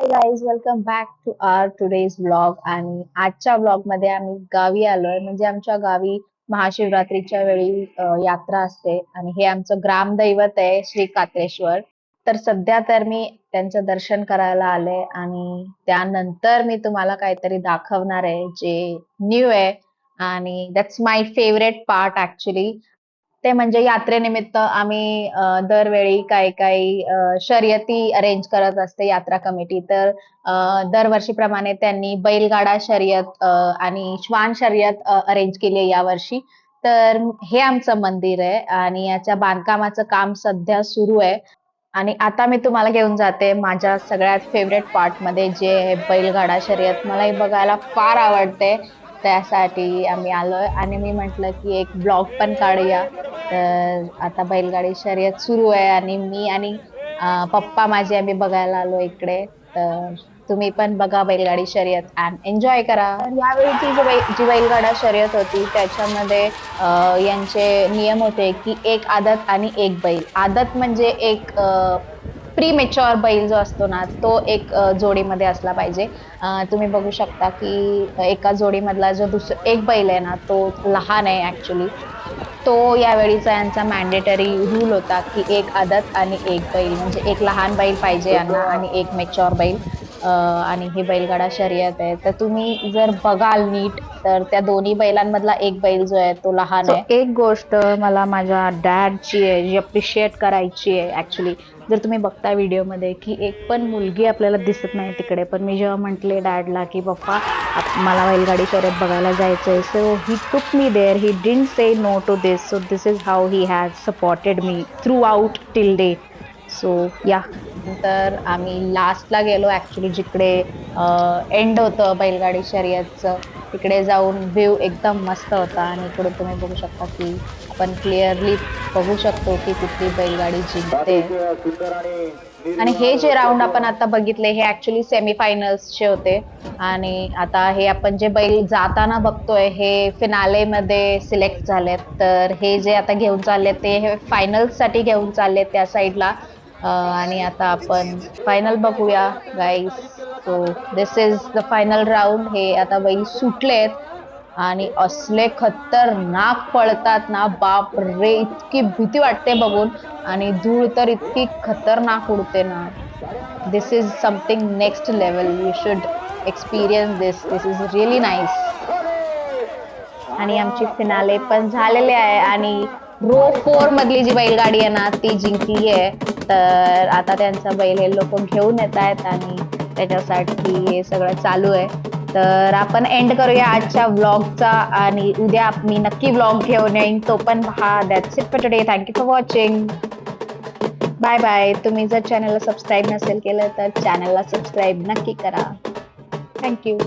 Hi guys welcome back to our today's blog आणि आजच्या ब्लॉगमध्ये आम्ही गावी आलोय. म्हणजे आमच्या गावी महाशिवरात्रीच्या वेळी यात्रा असते. आणि हे आमचं ग्रामदैवत आहे श्री कात्रेश्वर. तर सध्या तर मी त्यांचं दर्शन करायला आले आणि त्यानंतर मी तुम्हाला काहीतरी दाखवणार आहे जे न्यू आहे. आणि that's my favourite part actually ते म्हणजे यात्रेनिमित्त आम्ही दरवेळी काही काही शर्यती अरेंज करत असते यात्रा कमिटी तर दरवर्षीप्रमाणे त्यांनी बैलगाडा शर्यत आणि श्वान शर्यत अरेंज केली आहे यावर्षी. तर हे आमचं मंदिर आहे आणि याच्या बांधकामाचं काम सध्या सुरू आहे. आणि आता मी तुम्हाला घेऊन जाते माझ्या सगळ्यात फेवरेट पार्टमध्ये जे आहे बैलगाडा शर्यत. मला हे बघायला फार आवडते. त्यासाठी आम्ही आलोय. आणि मी म्हटलं की एक ब्लॉग पण काढूया. तर आता बैलगाडी शर्यत सुरू आहे आणि मी आणि पप्पा माझे आम्ही बघायला आलो इकडे. तर तुम्ही पण बघा बैलगाडी शर्यत अँड एन्जॉय करा. यावेळीची जी बैल जी बैलगाडा शर्यत होती त्याच्यामध्ये यांचे नियम होते की एक आदत आणि एक बैल. आदत म्हणजे एक प्री मेच्युअर बैल जो असतो ना तो एक जोडीमध्ये असला पाहिजे. तुम्ही बघू शकता की एका जोडीमधला जो दुसरा एक बैल आहे ना तो लहान आहे ऍक्च्युली तो यावेळीचा यांचा मॅन्डेटरी रूल होता की एक आदत आणि एक बैल. म्हणजे एक लहान बैल पाहिजे यांना आणि एक मेच्युअर बैल. आणि ही बैलगाडा शर्यत आहे. तर तुम्ही जर बघाल नीट तर त्या दोन्ही बैलांमधला एक बैल जो आहे तो लहान आहे. एक गोष्ट मला माझ्या डॅडची आहे जी अप्रिशिएट करायची आहे ऍक्च्युली जर तुम्ही बघता व्हिडिओमध्ये की एक पण मुलगी आपल्याला दिसत नाही तिकडे. पण मी जेव्हा म्हटले डॅडला की पप्पा मला बैलगाडी शर्यत बघायला जायचंय. So he took me there he didn't say no to this so this is how he has supported me throughout till day so या तर आम्ही लास्टला गेलो ॲक्च्युली जिकडे एंड होतं बैलगाडी शर्यतचं तिकडे जाऊन व्ह्यू एकदम मस्त होता. आणि इकडून तुम्ही बघू शकता की आपण क्लिअरली बघू शकतो की कुठली बैलगाडी जिंकते. आणि हे जे राऊंड आपण आता बघितले हे ऍक्च्युली सेमीफायनल्सचे होते. आणि आता हे आपण जे बैल जाताना बघतोय हे फिनाले मध्ये सिलेक्ट झालेत. तर हे जे आता घेऊन चालले ते हे फायनल्ससाठी घेऊन चालले त्या साईडला आणि आता आपण फायनल बघूया guys so this is the final round हे आता बाई सुटलेत आणि असले खतरनाक पळतात ना बाप रे इतकी भीती वाटते बघून. आणि धूळ तर इतकी खतरनाक उडते ना. This is something next level you should experience this this is really nice आणि आमची फिनाले पण झालेले आहे. आणि रो फोर मधली जी बैलगाडी आहे ना ती जिंकली आहे. तर आता त्यांचा बैल हे लोक घेऊन येत आहेत आणि त्याच्यासाठी हे सगळं चालू आहे. तर आपण एंड करूया आजच्या व्लॉगचा आणि उद्या मी नक्की व्लॉग घेऊन येईन. तो पण पहा. That's it for today thank you for watching bye bye तुम्ही जर चॅनलला सबस्क्राईब नसेल केलं तर चॅनलला सबस्क्राईब नक्की करा. थँक्यू